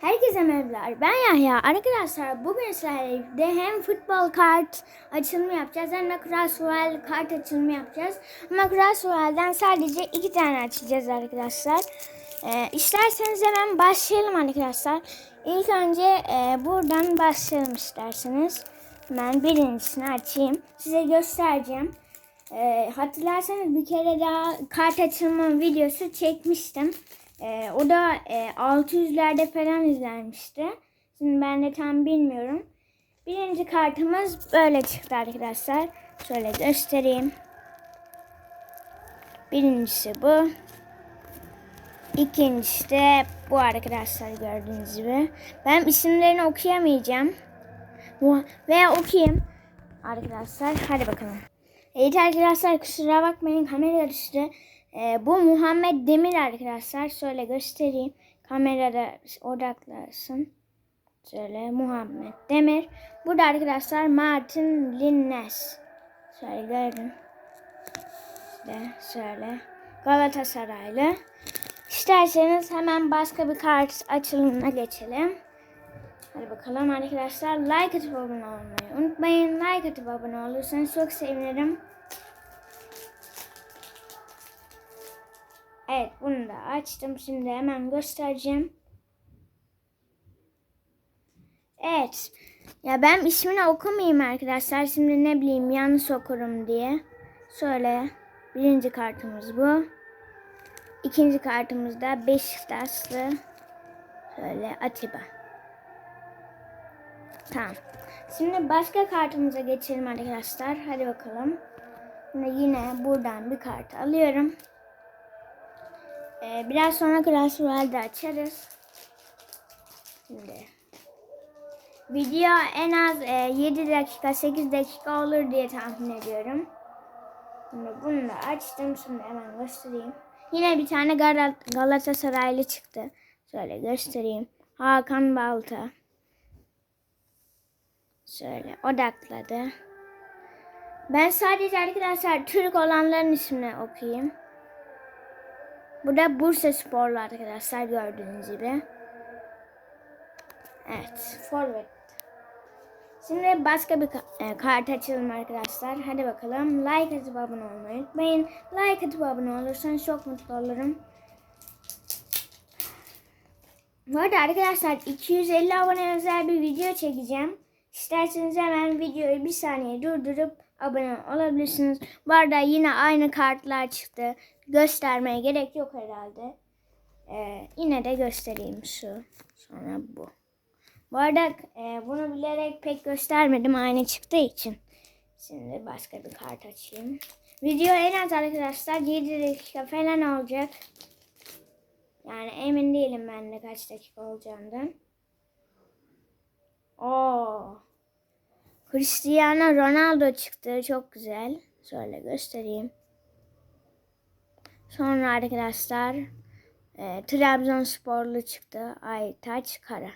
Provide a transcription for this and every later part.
Herkese merhabalar. Ben Yahya. Arkadaşlar bugün sizlerle hem futbol kart açılımı yapacağız hem de Crash Royale kart açılımı yapacağız. Ama Crash Royale'den sadece iki tane açacağız arkadaşlar. Ee, isterseniz hemen başlayalım arkadaşlar. İlk önce e, buradan başlayalım isterseniz. Hemen birincisini açayım. Size göstereceğim. Ee, hatırlarsanız bir kere daha kart açılma videosu çekmiştim. Ee, o da e, 600'lerde falan izlenmişti. Şimdi ben de tam bilmiyorum. Birinci kartımız böyle çıktı arkadaşlar. Şöyle göstereyim. Birincisi bu. İkincisi de bu arkadaşlar gördüğünüz gibi. Ben isimlerini okuyamayacağım. Veya okuyayım. Arkadaşlar hadi bakalım. Evet arkadaşlar kusura bakmayın kamera düştü. Ee, bu Muhammed Demir arkadaşlar. Şöyle göstereyim. Kamerada odaklasın. Şöyle Muhammed Demir. Burada arkadaşlar Martin Linnes. Şöyle görün. İşte şöyle Galatasaraylı. İsterseniz hemen başka bir kart açılımına geçelim. Hadi bakalım arkadaşlar like atıp abone olmayı unutmayın. Like atıp abone olursanız çok sevinirim. Evet bunu da açtım. Şimdi hemen göstereceğim. Evet. Ya ben ismini okumayayım arkadaşlar. Şimdi ne bileyim yanlış okurum diye. Şöyle birinci kartımız bu. İkinci kartımız da Beşiktaşlı. Şöyle Atiba. Tamam. Şimdi başka kartımıza geçelim arkadaşlar. Hadi bakalım. Şimdi yine buradan bir kart alıyorum. Ee, biraz sonra Clash Royale'de açarız. Şimdi. Video en az e, 7 dakika 8 dakika olur diye tahmin ediyorum. Şimdi bunu da açtım. Şimdi hemen göstereyim. Yine bir tane Gal- Galatasaraylı çıktı. Şöyle göstereyim. Hakan Balta. Şöyle odakladı. Ben sadece arkadaşlar Türk olanların ismini okuyayım. Bu da Bursa Sporlu arkadaşlar gördüğünüz gibi. Evet, forvet. Şimdi başka bir ka- e, kart açalım arkadaşlar. Hadi bakalım. Like atıp abone olmayı unutmayın. Like atıp abone olursanız çok mutlu olurum. Bu arada arkadaşlar 250 abone özel bir video çekeceğim. İsterseniz hemen videoyu bir saniye durdurup abone olabilirsiniz. Bu arada yine aynı kartlar çıktı. Göstermeye gerek yok herhalde. Ee, yine de göstereyim şu. Sonra bu. Bu arada e, bunu bilerek pek göstermedim aynı çıktığı için. Şimdi başka bir kart açayım. Video en az arkadaşlar 7 dakika falan olacak. Yani emin değilim ben de kaç dakika olacağından. Oo. Cristiano Ronaldo çıktı. Çok güzel. Şöyle göstereyim. Sonra arkadaşlar e, Trabzonsporlu çıktı. Aytaç Kara.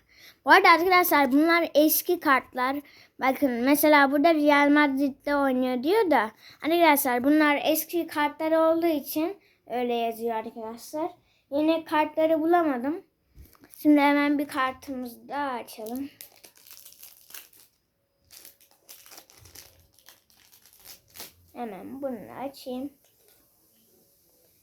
Bu arada arkadaşlar bunlar eski kartlar. Bakın mesela burada Real Madrid'de oynuyor diyor da. Arkadaşlar bunlar eski kartlar olduğu için öyle yazıyor arkadaşlar. Yeni kartları bulamadım. Şimdi hemen bir kartımızı daha açalım. Hemen bunu açayım.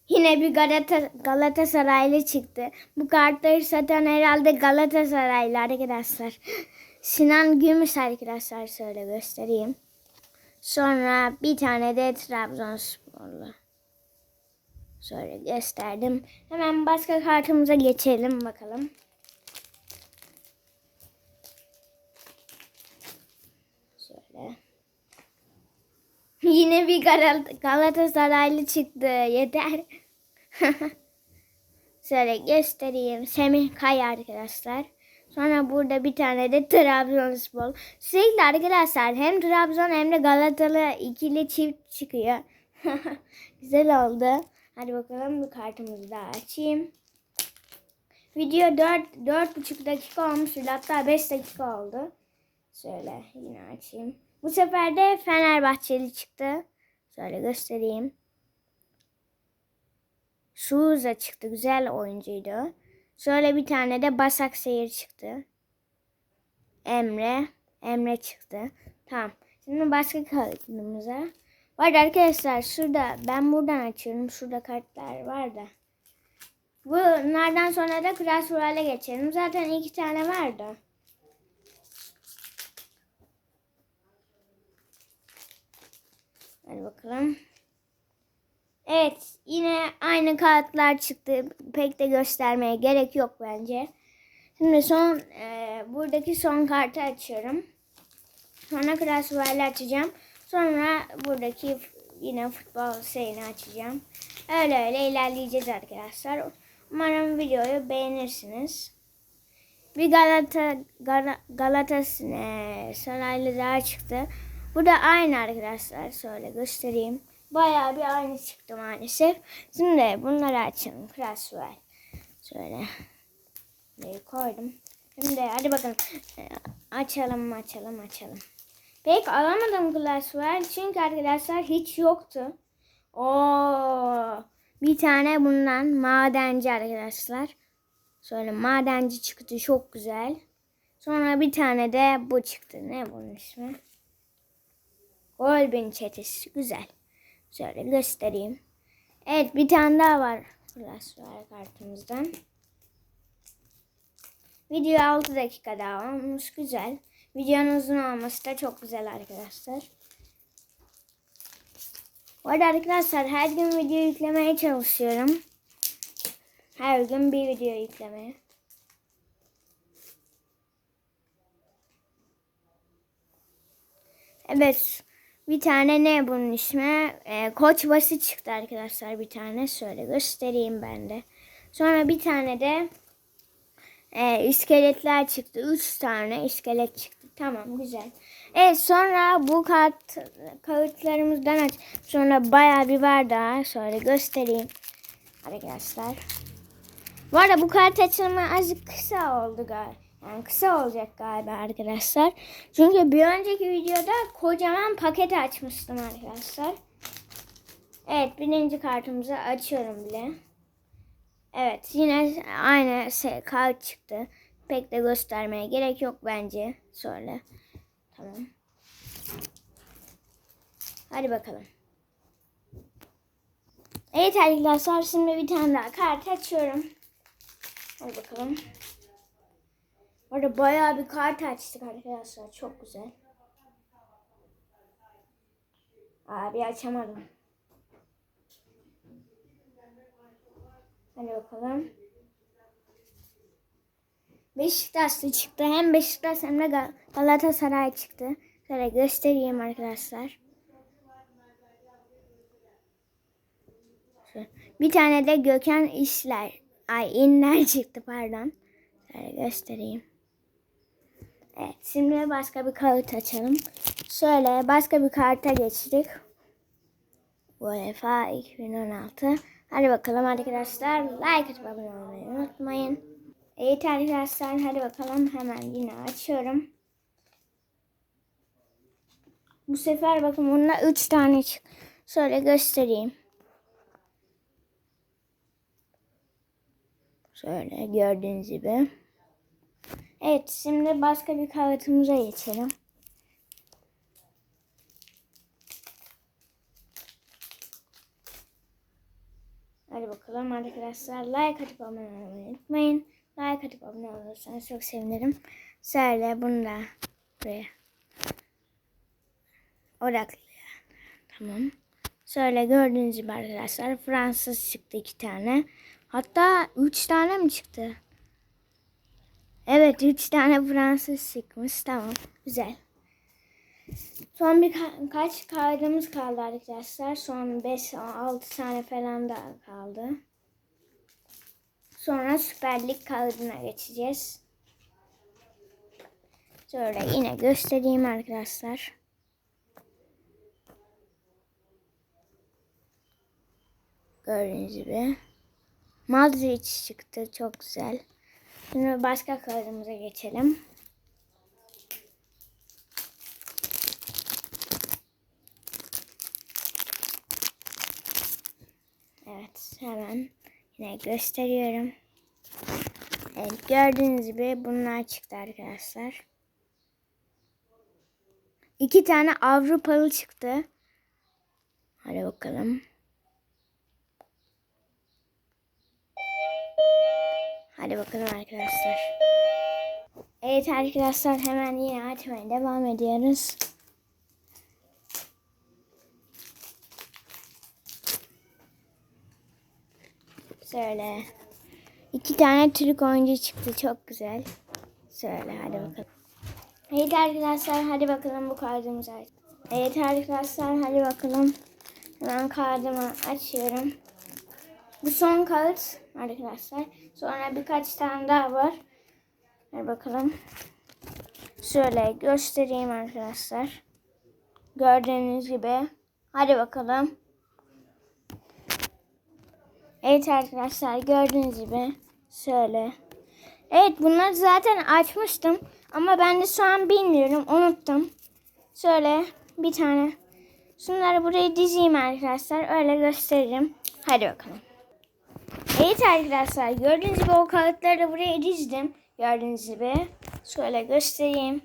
Yine bir Galata, Galatasaraylı çıktı. Bu kartları satan herhalde Galatasaraylı arkadaşlar. Sinan Gümüş arkadaşlar şöyle göstereyim. Sonra bir tane de Trabzonsporlu. Şöyle gösterdim. Hemen başka kartımıza geçelim bakalım. Şöyle. Yine bir Gal- Galatasaraylı çıktı. Yeter. Şöyle göstereyim. Semih Kaya arkadaşlar. Sonra burada bir tane de Trabzonspor. Sürekli arkadaşlar hem Trabzon hem de Galatalı ikili çift çıkıyor. Güzel oldu. Hadi bakalım bir kartımızı daha açayım. Video 4 4,5 dakika olmuş. Hatta 5 dakika oldu. Şöyle yine açayım. Bu sefer de Fenerbahçeli çıktı. Şöyle göstereyim. Souza çıktı. Güzel oyuncuydu. Şöyle bir tane de Basak Seyir çıktı. Emre. Emre çıktı. Tamam. Şimdi başka kartımıza. Var arkadaşlar şurada ben buradan açıyorum. Şurada kartlar var da. Bunlardan sonra da Clash Royale'e geçelim. Zaten iki tane vardı. Hadi bakalım. Evet yine aynı kartlar çıktı. Pek de göstermeye gerek yok bence. Şimdi son e, buradaki son kartı açıyorum. Sonra Royale açacağım. Sonra buradaki yine futbol şeyini açacağım. Öyle öyle ilerleyeceğiz arkadaşlar. Umarım videoyu beğenirsiniz. Bir Galata Gala, Galatasaray daha çıktı. Bu da aynı arkadaşlar. Şöyle göstereyim. Bayağı bir aynı çıktı maalesef. Şimdi bunları açalım. Clash Royale. Şöyle. Burayı koydum. Şimdi hadi bakalım. Ee, Açalım açalım açalım. Pek alamadım Clash Royale çünkü arkadaşlar hiç yoktu. Oo, bir tane bundan madenci arkadaşlar. Şöyle madenci çıktı çok güzel. Sonra bir tane de bu çıktı. Ne bunun ismi? Golbin çetesi. Güzel. Şöyle göstereyim. Evet bir tane daha var. Royale kartımızdan. Video 6 dakika daha olmuş. Güzel. Videonun uzun olması da çok güzel arkadaşlar. Bu arada arkadaşlar her gün video yüklemeye çalışıyorum. Her gün bir video yüklemeye. Evet. Bir tane ne bunun ismi? Ee, Koç bası çıktı arkadaşlar bir tane. Şöyle göstereyim ben de. Sonra bir tane de e, iskeletler çıktı. Üç tane iskelet çıktı. Tamam güzel. Evet sonra bu kart kağıtlarımızdan aç. Sonra bayağı bir var daha. Şöyle göstereyim. Arkadaşlar. Bu arada bu kart açılımı azıcık kısa oldu galiba. Yani kısa olacak galiba arkadaşlar. Çünkü bir önceki videoda kocaman paket açmıştım arkadaşlar. Evet birinci kartımızı açıyorum bile. Evet yine aynı şey, kart çıktı. Pek de göstermeye gerek yok bence. Şöyle. Tamam. Hadi bakalım. Evet arkadaşlar şimdi bir tane daha kart açıyorum. Hadi bakalım. Orada bayağı bir kart açtık arkadaşlar. Çok güzel. Abi açamadım. Hadi bakalım. Beşiktaşlı çıktı. Hem Beşiktaş hem de Gal- Galatasaray çıktı. Şöyle göstereyim arkadaşlar. Bir tane de Gökhan İşler. Ay İnler çıktı pardon. Şöyle göstereyim. Evet şimdi başka bir kağıt açalım. Şöyle başka bir karta geçtik. UEFA 2016. Hadi bakalım arkadaşlar. Like atıp abone olmayı unutmayın. Evet arkadaşlar hadi bakalım hemen yine açıyorum. Bu sefer bakın bunda 3 tane çık. Şöyle göstereyim. Şöyle gördüğünüz gibi. Evet şimdi başka bir kağıtımıza geçelim. Hadi bakalım arkadaşlar. Like atıp abone olmayı unutmayın. Like atıp abone olursanız çok sevinirim. Şöyle bunu da buraya odaklayalım. Tamam. Şöyle gördüğünüz gibi arkadaşlar Fransız çıktı iki tane. Hatta üç tane mi çıktı? Evet üç tane Fransız çıkmış. Tamam. Güzel. Son bir ka- kaç kaydımız kaldı arkadaşlar. Son 5-6 tane falan daha kaldı. Sonra Süper Lig kağıdına geçeceğiz. Şöyle yine göstereyim arkadaşlar. Gördüğünüz gibi. Madrid çıktı. Çok güzel. Şimdi başka kağıdımıza geçelim. Evet hemen yine gösteriyorum. Evet gördüğünüz gibi bunlar çıktı arkadaşlar. İki tane Avrupalı çıktı. Hadi bakalım. Hadi bakalım arkadaşlar. Evet arkadaşlar hemen yine açmaya devam ediyoruz. Şöyle. iki tane Türk oyuncu çıktı. Çok güzel. Şöyle hadi bakalım. Evet arkadaşlar hadi bakalım bu kartımızı aç. Evet arkadaşlar hadi bakalım. Hemen kartımı açıyorum. Bu son kağıt arkadaşlar. Sonra birkaç tane daha var. Hadi bakalım. Şöyle göstereyim arkadaşlar. Gördüğünüz gibi. Hadi bakalım. Evet arkadaşlar gördüğünüz gibi. Şöyle. Evet bunları zaten açmıştım. Ama ben de şu an bilmiyorum. Unuttum. Şöyle bir tane. Şunları buraya dizeyim arkadaşlar. Öyle gösteririm. Hadi bakalım. Evet arkadaşlar gördüğünüz gibi o kağıtları da buraya dizdim. Gördüğünüz gibi. Şöyle göstereyim.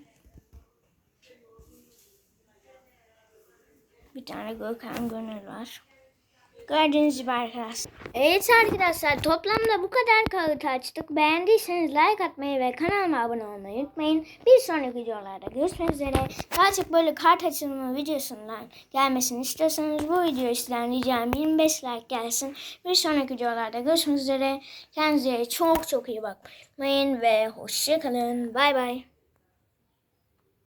Bir tane Gökhan Gönül var. Gördüğünüz gibi arkadaşlar. Evet arkadaşlar toplamda bu kadar kağıt açtık. Beğendiyseniz like atmayı ve kanalıma abone olmayı unutmayın. Bir sonraki videolarda görüşmek üzere. Daha böyle kart açılımı videosundan gelmesini istiyorsanız bu video isteyen ricam 25 like gelsin. Bir sonraki videolarda görüşmek üzere. Kendinize çok çok iyi bakmayın ve hoşçakalın. Bay bay.